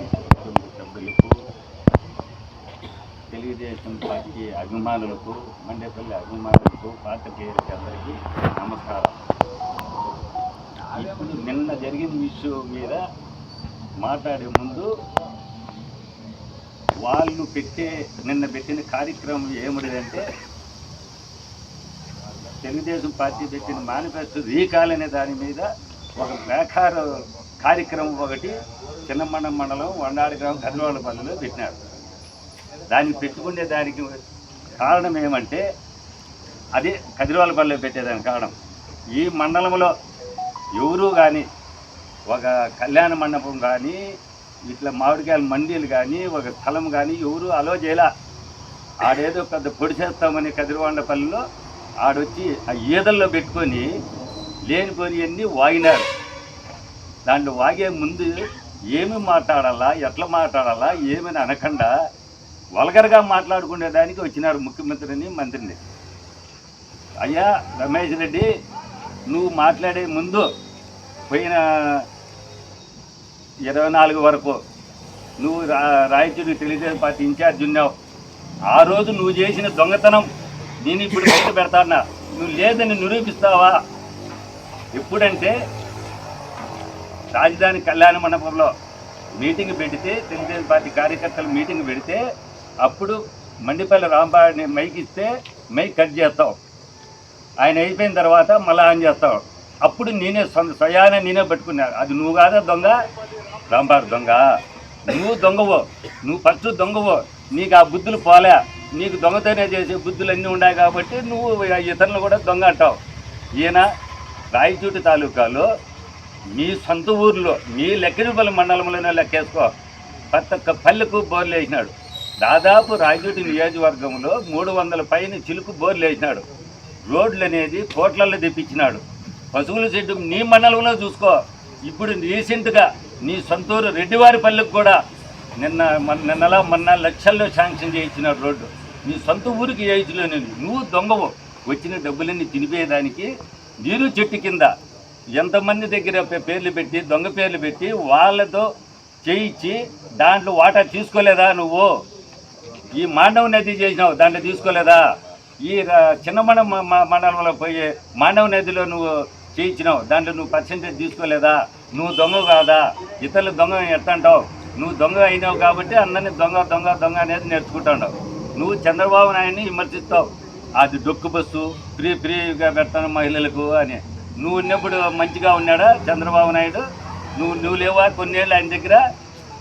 సభ్యులకు తెలుగుదేశం పార్టీ అభిమానులకు మండేపల్లి అభిమానులకు పాత్రికేయులకి అందరికీ నమస్కారం. ఇప్పుడు నిన్న జరిగిన విషయం మీద మాట్లాడే ముందు వాళ్ళు పెట్టే నిన్న పెట్టిన కార్యక్రమం ఏమిటంటే తెలుగుదేశం పార్టీ పెట్టిన మేనిఫెస్టో రీకాల్ అనే దాని మీద ఒక బేకార కార్యక్రమం ఒకటి చిన్నమండం మండలం వండాడి గ్రామం కదిలవాళ్ళపల్లిలో పెట్టినారు. దాన్ని పెట్టుకునే దానికి కారణం ఏమంటే అది కదిలవాళ్ళపల్లిలో పెట్టేదానికి కారణం. ఈ మండలంలో ఎవరు కానీ ఒక కళ్యాణ మండపం కానీ ఇట్లా మామిడికాయల మండీలు కానీ ఒక స్థలం కానీ ఎవరు అలో చేయలా. ఆడేదో పెద్ద పొడి చేస్తామని కదిరివాండపల్లిలో ఆడొచ్చి ఆ ఈదల్లో పెట్టుకొని లేనిపోని వాగినారు. దాంట్లో వాగే ముందు ఏమి మాట్లాడాలా ఎట్లా మాట్లాడాలా ఏమని అనకుండా వల్గర్గా మాట్లాడుకునే దానికి వచ్చినారు ముఖ్యమంత్రిని మంత్రిని. అయ్యా రమేష్ రెడ్డి నువ్వు మాట్లాడే ముందు పోయిన ఇరవై నాలుగు వరకు నువ్వు రా రాయచూరు తెలుగుదేశం పార్టీ ఇన్ఛార్జ్ ఉన్నావు. ఆ రోజు నువ్వు చేసిన దొంగతనం నేను ఇప్పుడు బయట పెడతానా నువ్వు లేదని నిరూపిస్తావా? ఎప్పుడంటే రాజధాని కళ్యాణ మండపంలో మీటింగ్ పెడితే తెలుగుదేశం పార్టీ కార్యకర్తలు మీటింగ్ పెడితే అప్పుడు మండిపల్లి రాంబాబుని మైక్ ఇస్తే మైక్ కట్ చేస్తాం. ఆయన అయిపోయిన తర్వాత మళ్ళీ ఆన్ చేస్తాం. అప్పుడు నేనే సొంత స్వయాన నేనే పట్టుకున్నాను అది నువ్వు కాదా దొంగ? రాంబాబు దొంగ. నువ్వు దొంగవో. నువ్వు ఫస్ట్ దొంగవో. నీకు ఆ బుద్ధులు పోలే. నీకు దొంగతోనే చేసే బుద్ధులు అన్నీ ఉన్నాయి కాబట్టి నువ్వు ఇతరులు కూడా దొంగ అంటావు. ఈయన రాయచూటి తాలూకాలో మీ సొంత ఊర్లో మీ లెక్కరిపల్లి మండలంలోనే లెక్కేసుకో. ప్రతి ఒక్క పల్లెకు బోర్లు వేసినాడు. దాదాపు రాయచూటి నియోజకవర్గంలో మూడు వందల పైన చిలుకు బోర్లు వేసినాడు. రోడ్లు అనేది కోట్లల్లో తెప్పించినాడు. పశువుల షెడ్డు నీ మండలంలో చూసుకో. ఇప్పుడు రీసెంట్గా నీ సొంతూరు రెడ్డివారి పల్లెకు కూడా నిన్న నిన్నలా మొన్న లక్షల్లో శాంక్షన్ చేయించినాడు రోడ్డు. నీ సొంత ఊరికి ఏజ్లోనే నువ్వు దొంగవు. వచ్చిన డబ్బులన్నీ తినిపేయడానికి నీరు చెట్టు కింద ఎంతమంది దగ్గర పేర్లు పెట్టి దొంగ పేర్లు పెట్టి వాళ్ళతో చేయించి దాంట్లో వాటా తీసుకోలేదా నువ్వు? ఈ మాండవ నది చేసినావు దాంట్లో తీసుకోలేదా? ఈ ర- చిన్న మండలంలో పోయి మాండవ నదిలో నువ్వు చేయించినావు దాంట్లో నువ్వు పర్సెంటేజ్ తీసుకోలేదా? నువ్వు దొంగ కాదా? ఇతరులు దొంగ ఎట్లా నువ్వు దొంగ అయినావు కాబట్టి అందరినీ దొంగ దొంగ దొంగ అనేది నేర్చుకుంటావు నువ్వు చంద్రబాబు నాయుడిని విమర్శిస్తావు. అది డొక్కు బస్సు ఫ్రీ ఫ్రీగా పెడతాను మహిళలకు అని. నువ్వు ఉన్నప్పుడు మంచిగా ఉన్నాడా? చంద్రబాబు నాయుడు? నువ్వు నువ్వు లేవా? కొన్నేళ్ళు ఆయన దగ్గర?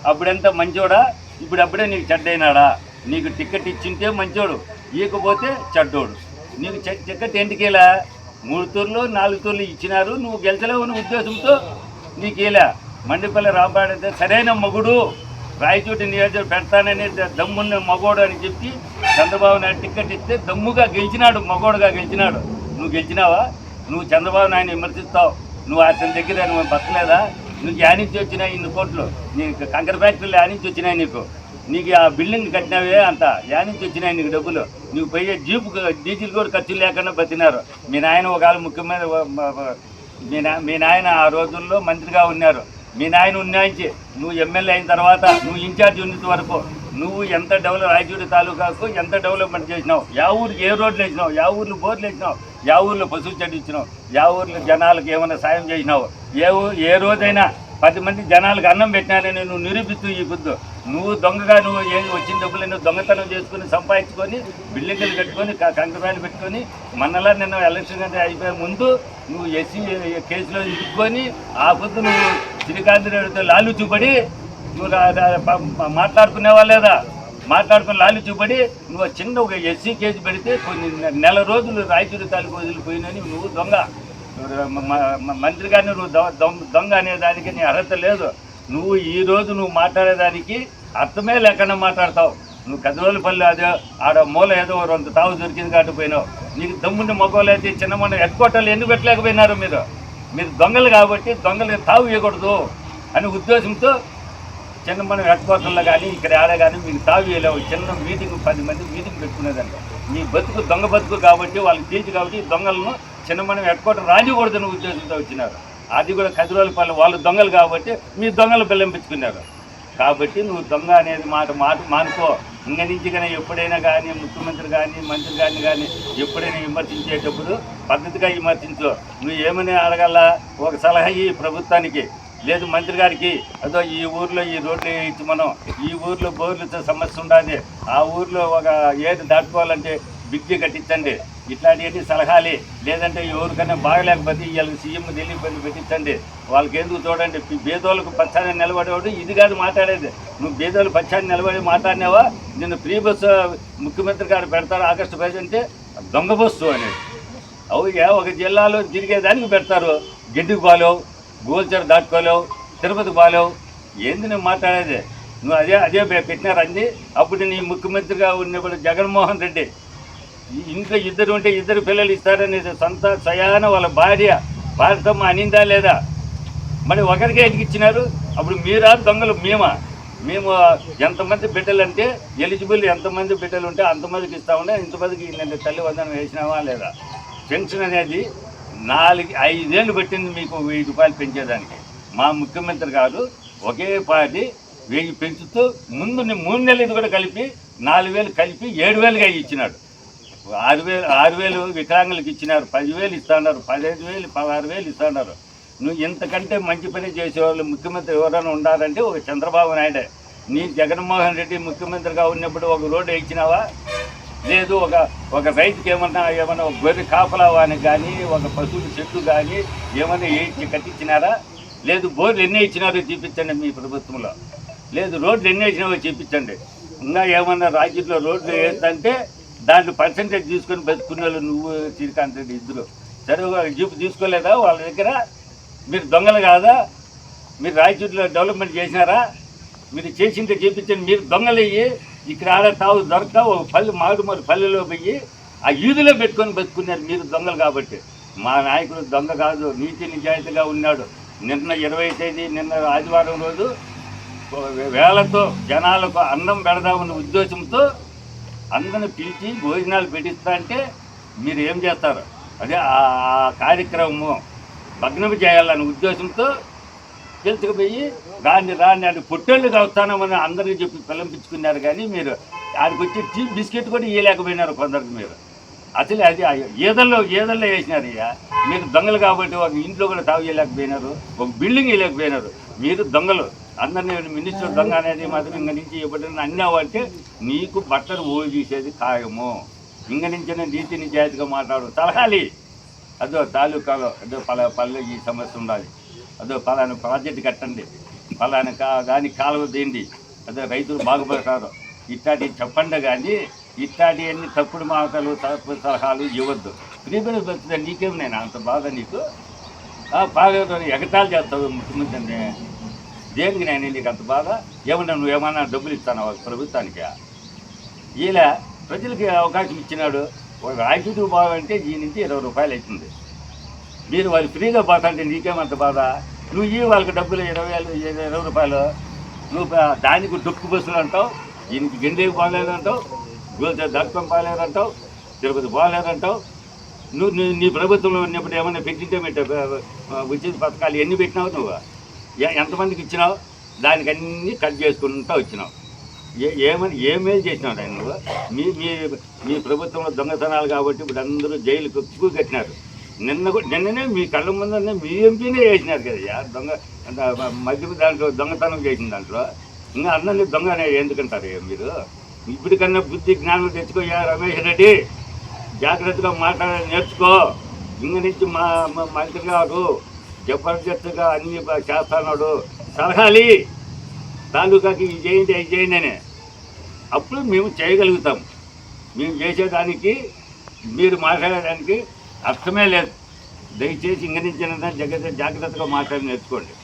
అప్పుడెంత మంచోడా? ఇప్పుడు అప్పుడే నీకు చెడ్డైనాడా నీకు టికెట్ ఇచ్చింటే మంచోడు ఇవ్వకపోతే చెడ్డోడు. నీకు టికెట్ ఎందుకేలా? మూడు తూర్లు నాలుగు తూర్లు ఇచ్చినారు నువ్వు గెలిచలేవని ఉద్దేశంతో నీకేలా మండిపల్లి రాంబాడు సరైన మగుడు రాయచోటి నియోజకవర్గం పెడతానని దమ్మున్న మగోడు అని చెప్పి చంద్రబాబు నాయుడు టికెట్ ఇస్తే దమ్ముగా గెలిచినాడు మగోడుగా గెలిచినాడు. నువ్వు గెలిచినావా? నువ్వు చంద్రబాబు నాయుడు విమర్శిస్తావు. నువ్వు అతని దగ్గర నువ్వు బతకలేదా? నీకు యానించి వచ్చినాయి ఇన్ని కోట్లు. నీకు కంకర ఫ్యాక్టరీలు యానించి వచ్చినాయి నీకు. నీకు ఆ బిల్డింగ్ కట్టినావే అంత. యానించి వచ్చినాయి నీకు డబ్బులు. నువ్వు పోయే జీపు డీజిల్ కూడా ఖర్చు లేకుండా బతినారు మీ నాయన ఒకవేళ ముఖ్యమైన మీ నా మీ నాయన ఆ రోజుల్లో మంత్రిగా ఉన్నారు. మీ నాయన ఉన్నాయించి నువ్వు ఎమ్మెల్యే అయిన తర్వాత నువ్వు ఇన్ఛార్జ్ ఉన్నంత వరకు నువ్వు ఎంత డెవలప్ రాయచూడి తాలూకాకు ఎంత డెవలప్మెంట్ చేసినావు? యా ఊరు ఏ రోడ్లు వేసినావు? యా ఊర్లు బోర్లు వేసినావు? యా ఊర్లో పశువు చెట్టు ఇచ్చినావు? యా ఊర్లో జనాలకు ఏమైనా సాయం చేసినావు? ఏ ఏ రోజైనా పది మంది జనాలకు అన్నం పెట్టినానని నువ్వు నిరూపిస్తూ ఈ పొద్దు నువ్వు దొంగగా నువ్వు ఏం వచ్చిన డబ్బులను దొంగతనం చేసుకుని సంపాదించుకొని బిల్డింగ్లు కట్టుకొని కంకరాలు పెట్టుకొని మనలా నిన్న ఎలక్షన్ అంటే అయిపోయే ముందు నువ్వు ఎస్సీ కేసులో ఇరుక్కొని ఆ పొద్దు నువ్వు శ్రీకాంత్ రెడ్డితో లాలు చూపడి నువ్వు రా- మాట్లాడుకునేవా లేదా? మాట్లాడుకుని లాలి చూపడి నువ్వు చిన్న ఒక ఎస్సీ కేసు పెడితే కొన్ని నెల రోజులు రాయచూరి తాలూకు వదిలిపోయినని నువ్వు దొంగ. మంత్రి గారిని నువ్వు దొంగ అనేదానికి నీ అర్హత లేదు. నువ్వు ఈ రోజు నువ్వు మాట్లాడేదానికి అర్థమే లేకుండా మాట్లాడతావు. నువ్వు కదిరోలపల్లి అదే ఆడ మూల ఏదో రెండు తావు దొరికింది కాబట్టి పోయినావు. నీకు దమ్ముని మగవాళ్ళైతే చిన్న మొన్న ఎత్తుకోటలు ఎందుకు పెట్టలేకపోయినారు మీరు? మీరు దొంగలు కాబట్టి దొంగలు తావు ఇవ్వకూడదు అనే ఉద్దేశంతో చిన్న మనం హెడ్క్వార్టర్లో కానీ ఇక్కడ ఆడ కానీ మీకు తావు వేయలేవు చిన్న మీటింగ్ పది మంది మీటింగ్ పెట్టుకునేదంట. మీ బతుకు దొంగ బతుకు కాబట్టి వాళ్ళకి తీర్చి కాబట్టి దొంగలను చిన్న మనం హెడ్క్వార్టర్ రానికూడదని ఉద్దేశంతో వచ్చినారు. అది కూడా కదిరోలపల్లి వాళ్ళు దొంగలు కాబట్టి మీ దొంగలు బెల్లంపించుకున్నారు కాబట్టి నువ్వు దొంగ అనేది మాట మాట మానుకో. ఇంక నుంచి కానీ ఎప్పుడైనా కానీ ముఖ్యమంత్రి కానీ మంత్రి కానీ కానీ ఎప్పుడైనా విమర్శించేటప్పుడు పద్ధతిగా విమర్శించు. నువ్వు ఏమని అడగల? ఒక సలహా ఈ ప్రభుత్వానికి. లేదు మంత్రి గారికి అదో ఈ ఊర్లో ఈ రోడ్లు ఇచ్చి మనం ఈ ఊర్లో బోర్లతో సమస్య ఉండాలి. ఆ ఊర్లో ఒక ఏది దాటుకోవాలంటే బిగ్గి కట్టించండి. ఇట్లాంటివన్నీ సలహాలి. లేదంటే ఎవరికైనా బాగలేకపోతే వీళ్ళకి సీఎం ఢిల్లీ పని పెట్టించండి. వాళ్ళకి ఎందుకు చూడండి పి- బేదోళ్ళకు పచ్చాన్ని నిలబడేవాడు ఇది కాదు మాట్లాడేది. నువ్వు బేదోళ్ళు పచ్చాన్ని నిలబడి మాట్లాడినావా? నిన్ను ఫ్రీ బస్సు ముఖ్యమంత్రి గారు పెడతారు ఆగస్టు పది అంటే దొంగ బస్సు అనేది. అవుగా ఒక జిల్లాలో తిరిగేదానికి పెడతారు. గడ్డికి బాలేవు గోల్చర్ దాటుకోలేవు తిరుపతి పోలేవు ఏంది నువ్వు మాట్లాడేది? నువ్వు అదే అదే పెట్టినారు పెట్టినారండి అప్పుడు నీ ముఖ్యమంత్రిగా ఉన్నప్పుడు జగన్మోహన్ రెడ్డి. ఇంట్లో ఇద్దరు ఉంటే ఇద్దరు పిల్లలు ఇస్తారని సొంత స్వయాన వాళ్ళ భార్య భారతమ్మ అనిందా లేదా? మరి ఒకరికే ఎందుకు ఇచ్చినారు? అప్పుడు మీరా దొంగలు? మేమా? మేము ఎంతమంది బిడ్డలు అంటే ఎలిజిబుల్ ఎంతమంది బిడ్డలు ఉంటే అంతమందికి ఇస్తామన్నా ఇంతమందికి నేను తల్లి వందనం వేసినావా లేదా? పెన్షన్ అనేది నాలుగు ఐదేళ్ళు పెట్టింది మీకు వెయ్యి రూపాయలు పెంచేదానికి. మా ముఖ్యమంత్రి గారు ఒకే పాటి వెయ్యి పెంచుతూ ముందు మూడు నెలలు ఇది కూడా కలిపి నాలుగు వేలు కలిపి ఏడు వేలుగా ఇచ్చినాడు. ఆరు వేలు ఆరు వేలు వికలాంగులకు ఇచ్చినారు. పదివేలు ఇస్తున్నారు. పదహైదు వేలు పదహారు వేలు ఇస్తున్నారు. నువ్వు ఇంతకంటే మంచి పని చేసేవాళ్ళు ముఖ్యమంత్రి ఎవరైనా ఉండాలంటే ఒక చంద్రబాబు నాయుడే. నీ జగన్మోహన్ రెడ్డి ముఖ్యమంత్రిగా ఉన్నప్పుడు ఒక రోడ్డు ఇచ్చినావా లేదు ఒక ఒక రైతుకి ఏమన్నా ఏమన్నా గొర్రె కాపలా వానికి కానీ ఒక పశువుల చెట్టు కానీ ఏమన్నా వేయించి కట్టించినారా? లేదు బోర్లు ఎన్ని ఇచ్చినారో చూపించండి మీ ప్రభుత్వంలో. లేదు రోడ్లు ఎన్ని ఇచ్చినావో చూపించండి. ఇంకా ఏమన్నా రాజ్యంలో రోడ్లు ఏంటంటే దాంట్లో పర్సంటేజ్ తీసుకొని బతుకునే వాళ్ళు నువ్వు శ్రీకాంత్ రెడ్డి ఇద్దరు. సరే జీపు తీసుకోలేదా వాళ్ళ దగ్గర? మీరు దొంగలు కాదా? మీరు రాయచూరులో డెవలప్మెంట్ చేసినారా? మీరు చేసింటే చూపించండి మీరు దొంగలు ఇక్కడ ఆడ తావు దొరక ఒక పల్లె మాడు పల్లెలో పోయి ఆ ఈదులో పెట్టుకొని బతుకున్నారు మీరు దొంగలు కాబట్టి. మా నాయకుడు దొంగ కాదు నీతి నిజాయితీగా ఉన్నాడు. నిన్న ఇరవై తేదీ నిన్న ఆదివారం రోజు వేలతో జనాలకు అన్నం పెడదామన్న ఉద్దేశంతో అందరిని పిలిచి భోజనాలు పెట్టిస్తా అంటే మీరు ఏం చేస్తారు? అదే ఆ ఆ కార్యక్రమము భగ్నం చేయాలనే ఉద్దేశంతో తెలుసుకుపోయి రాని రాని అని పుట్టేళ్ళు కలుస్తానమని అందరికీ చెప్పి పిలంపించుకున్నారు కానీ మీరు ఆడికి వచ్చి టీ బిస్కెట్ కూడా ఇవ్వలేకపోయినారు కొందరికి మీరు. అసలు అది ఏదల్లో ఏదల్లో వేసినారు ఇక మీరు దొంగలు కాబట్టి ఒక ఇంట్లో కూడా తాగు చేయలేకపోయినారు ఒక బిల్డింగ్ వేయలేకపోయినారు మీరు దొంగలు. అందరినీ మినిస్టర్ దొంగ అనేది మాత్రం ఇంక నుంచి ఎప్పుడైనా అన్నావంటే నీకు బట్టలు ఓడి తీసేది ఖాయము. ఇంక నుంచే నీతి నిజాయితీగా మాట్లాడు. తలహాలి అదో తాలూకాలో అదో పలా పల్లె ఈ సమస్య ఉండాలి. అదో పలానా ప్రాజెక్ట్ కట్టండి. పలానా కా దానికి కాలువ తీయండి అదే రైతులు బాగుపడతారు ఇట్లాంటివి చెప్పండి కానీ ఇట్లాంటి అన్ని తప్పుడు మాటలు తప్పుడు సలహాలు ఇవ్వద్దు. ఫ్రీబడి బతుకుతా నీకేం నేను అంత బాధ నీకు? బాగా ఎగతాలు చేస్తావు ముఖ్యమంత్రిని. దేనికి నేను నీకు అంత బాధ? ఏమన్నా నువ్వు ఏమన్నా డబ్బులు ఇస్తాను ప్రభుత్వానికి? ఇలా ప్రజలకి అవకాశం ఇచ్చినాడు. ఒక రాజకీయ బాగంటే ఈ నుంచి ఇరవై రూపాయలు అవుతుంది. మీరు వాళ్ళు ఫ్రీగా పోతాంటే నీకేమంత బాధ? నువ్వు ఈ వాళ్ళకి డబ్బులు ఇరవై వేలు ఇరవై రూపాయలు. నువ్వు దానికి డొక్కు బస్సులు అంటావు దీనికి గెండేకి బాగాలేదంటావు గోల్చే దక్కం బాగాలేదంటావు తిరుపతి బాగాలేదంటావు. నువ్వు నీ ప్రభుత్వంలో ఉన్నప్పుడు ఏమైనా పెట్టింటే ఉచిత పథకాలు ఎన్ని పెట్టినావు నువ్వు? ఎంతమందికి ఇచ్చినావు? దానికి అన్నీ కట్ చేసుకుంటూ వచ్చినావు. ఏ ఏమని ఏమేమి చేసినావు ఆయన నువ్వు? మీ మీ మీ ప్రభుత్వంలో దొంగతనాలు కాబట్టి ఇప్పుడు అందరూ జైలుకు ఎక్కువ కట్టినారు. నిన్న కూడా- నిన్ననే మీ కళ్ళ ముందనే మీ ఎంపీనే వేసినారు కదయ్యా దొంగ అంటే మధ్య దాంట్లో దొంగతనం చేసిన దాంట్లో. ఇంకా అందరినీ దొంగ ఎందుకంటారు మీరు? ఇప్పటికన్నా బుద్ధి జ్ఞానం తెచ్చుకోయా రమేష్ రెడ్డి. జాగ్రత్తగా మాట్లాడ నేర్చుకో. ఇంక నుంచి మా మంత్రి గారు జబర్దస్త్గా అన్ని చేస్తున్నాడు సలహాలి. తాలూకాకి ఇది చేయండి అది చేయండి అని. అప్పుడు మేము చేయగలుగుతాం. మేము చేసేదానికి మీరు మాట్లాడడానికి అర్థమే లేదు. దయచేసి ఇంక నుంచి జాగ్రత్త జాగ్రత్తగా మాట్లాడి నేర్చుకోండి.